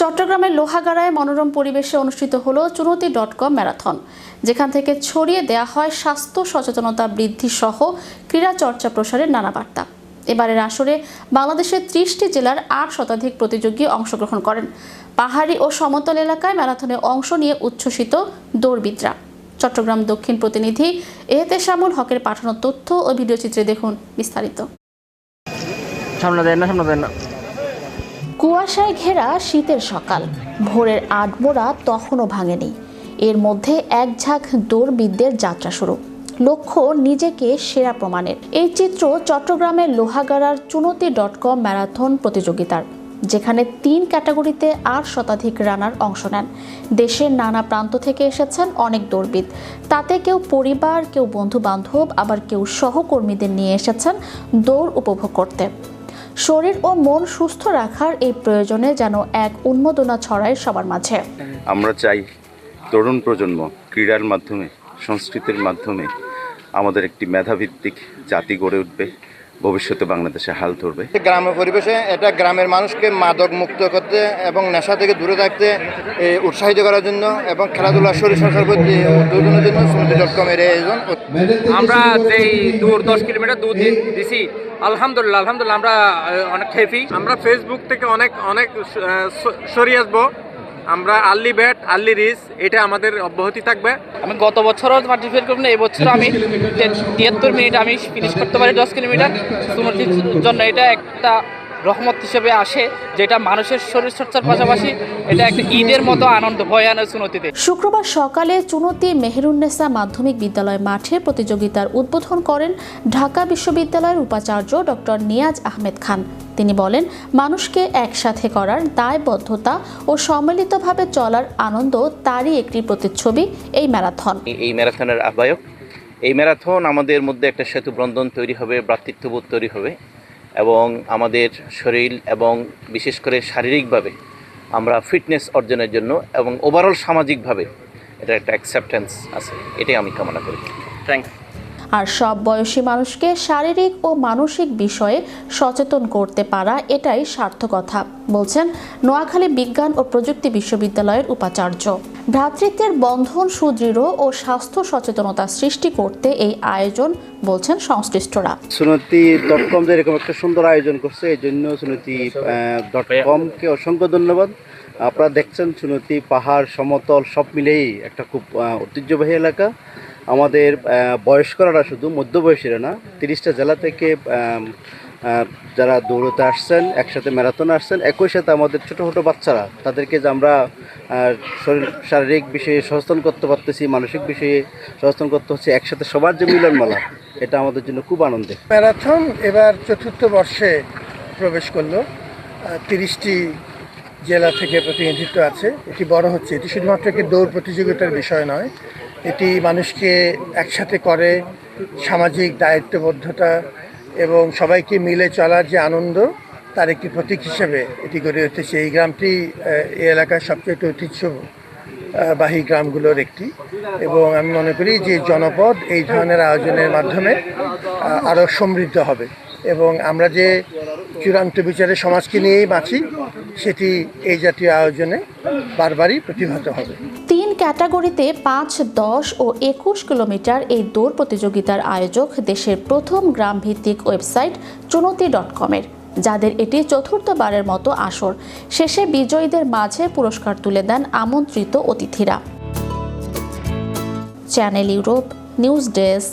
চট্টগ্রামের লোহাগাড়ায় মনোরম পরিবেশে অনুষ্ঠিত হলো চুনতি ডট কম ম্যারাথন। যেখান থেকে ছড়িয়ে দেয়া হয় স্বাস্থ্য সচেতনতা বৃদ্ধি সহ ক্রীড়া চর্চা প্রসারের নানা বার্তা। এবারের আসরে বাংলাদেশের ত্রিশটি জেলার আট শতাধিক প্রতিযোগী অংশগ্রহণ করেন। পাহাড়ি ও সমতল এলাকায় ম্যারাথনে অংশ নিয়ে উচ্ছ্বসিত দৌড়বিদরা। চট্টগ্রাম দক্ষিণ প্রতিনিধি এহতেশামুল হকের পাঠানো তথ্য ও ভিডিওচিত্রে দেখুন বিস্তারিত। সামনে দেন না, সামনে দেন না। কুয়াশায় ঘেরা শীতের সকাল। ভোরের আডমোড়া তখনও ভাঙেনি। এর মধ্যে এক ঝাঁক দৌড়বিদদের যাত্রা শুরু। লক্ষ্য নিজেকে সেরা প্রমাণের। এই চিত্র চট্টগ্রামের লোহাগাড়ার চুনতি ডট কম ম্যারাথন প্রতিযোগিতার, যেখানে তিন ক্যাটাগরিতে আট শতাধিক রানার অংশ নেন। দেশের নানা প্রান্ত থেকে এসেছেন অনেক দৌড়বিদ। তাতে কেউ পরিবার, কেউ বন্ধু বান্ধব আবার কেউ সহকর্মীদের নিয়ে এসেছেন দৌড় উপভোগ করতে। শরীর ও মন সুস্থ রাখার এই প্রয়োজনে যেন এক উন্মোদনা ছড়ায় সবার মাঝে। আমরা চাই তরুণ প্রজন্ম ক্রীড়ার মাধ্যমে, সংস্কৃতির মাধ্যমে আমাদের একটি মেধাভিত্তিক জাতি গড়ে উঠবে। ভবিষ্যতে বাংলাদেশে হাল ধরবে। গ্রামের পরিবেশে এটা গ্রামের মানুষকে মাদক মুক্ত করতে এবং নেশা থেকে দূরে থাকতে উৎসাহিত করার জন্য এবং খেলাধুলা শরীর চর্চার প্রতি উদ্বোধনের জন্য সুমতি ডট কমের এই আয়োজন আমরা যেই দূর দশ কিলোমিটার দূর দিছি আলহামদুলিল্লাহ আলহামদুলিল্লাহ আমরা অনেক হ্যাপি আমরা ফেসবুক থেকে অনেক অনেক সরিয়ে আসব। আমরা আর্লি ব্যাট, আর্লি রিস এটা আমাদের অব্যাহতি থাকবে। আমি গত বছরও পার্টিসিপেট করব না এবছর আমি তিয়াত্তর মিনিট আমি ফিনিশ করতে পারি, দশ কিলোমিটার। তোমার জন্য এটা একটা রহমত হিসেবে আসে যেটা মানুষের শরীর চর্চার পাশাপাশি এটা একটা ঈদের মতো আনন্দ ভয়ানক সুনতিতে। শুক্রবার সকালে চুনতি মেহেরুন্নেসা মাধ্যমিক বিদ্যালয় মাঠে প্রতিযোগিতার উদ্বোধন করেন ঢাকা বিশ্ববিদ্যালয়ের উপাচার্য ডক্টর নিয়াজ আহমেদ খান। তিনি বলেন মানুষকে একসাথে করার দায়বদ্ধতা ও সম্মিলিতভাবে চলার আনন্দ তারই একটি প্রতিচ্ছবি এই ম্যারাথন। এই ম্যারাথনের আহ্বায়ক। এই ম্যারাথন আমাদের মধ্যে একটা সেতু বন্ধন তৈরি হবে ভ্রাতৃত্ববোধ তৈরি হবে। এবং আমাদের শরীর এবং বিশেষ করে শারীরিকভাবে আমরা ফিটনেস অর্জনের জন্য এবং ওভারঅল সামাজিকভাবে এটা একটা অ্যাকসেপ্টেন্স আছে এটাই আমি কামনা করি। থ্যাংকস আর সব বয়সী মানুষকে শারীরিক ও মানসিক বিষয়ে সচেতন করতে পারা এটাই সার্থকতা বলছেন নোয়াখালী বিজ্ঞান ও প্রযুক্তি বিশ্ববিদ্যালয়ের উপাচার্য। ভ্রাতৃত্বের বন্ধন সুদৃঢ় ও স্বাস্থ্য সচেতনতা সৃষ্টি করতে এই আয়োজন, বলছেন সংশ্লিষ্টরা। সুনতি ডট কম যে এরকম একটা সুন্দর আয়োজন করছে, এই জন্য সুনতি ডট কমকে অসংখ্য ধন্যবাদ। আপনারা দেখছেন সুনতি, পাহাড়, সমতল, সব মিলেই একটা খুব ঐতিহ্যবাহী এলাকা। আমাদের বয়স্করা শুধু মধ্যবয়সীরা না, তিরিশটা জেলা থেকে যারা দৌড়তে আসছেন, একসাথে ম্যারাথন আসছেন, একই সাথে আমাদের ছোটো ছোটো বাচ্চারা, তাদেরকে যে আমরা শরীর, শারীরিক বিষয়ে সচেতন করতে পারতেছি, মানসিক বিষয়ে সচেতন করতে হচ্ছে, একসাথে সবার যে মিলনমালা, এটা আমাদের জন্য খুব আনন্দের। ম্যারাথন এবার চতুর্থ বর্ষে প্রবেশ করল। তিরিশটি জেলা থেকে প্রতিনিধিত্ব আছে। এটি বড় হচ্ছে। এটি শুধুমাত্র একটি দৌড় প্রতিযোগিতার বিষয় নয়। এটি মানুষকে একসাথে করে সামাজিক দায়িত্ববদ্ধতা এবং সবাইকে মিলে চলার যে আনন্দ তার একটি প্রতীক হিসেবে এটি গড়ে উঠেছে। এই গ্রামটি এই এলাকার সবচেয়ে ঐতিহ্য আহ, গ্রামগুলোর একটি। এবং আমি মনে করি যে জনপদ এই ধরনের আয়োজনের মাধ্যমে আরও সমৃদ্ধ হবে। এবং আমরা যে চূড়ান্ত বিচারে সমাজকে নিয়েই বাঁচি সেটি এই জাতীয় আয়োজনে বারবারই প্রতিভাত হবে। ক্যাটাগরিতে পাঁচ, দশ ও একুশ কিলোমিটার এই দৌড় প্রতিযোগিতার আয়োজক দেশের প্রথম গ্রামভিত্তিক ওয়েবসাইট চুনতি ডট কমের যাদের এটি চতুর্থবারের মতো আসর। শেষে বিজয়ীদের মাঝে পুরস্কার তুলে দেন আমন্ত্রিত অতিথিরা। Channel Europe, news desk.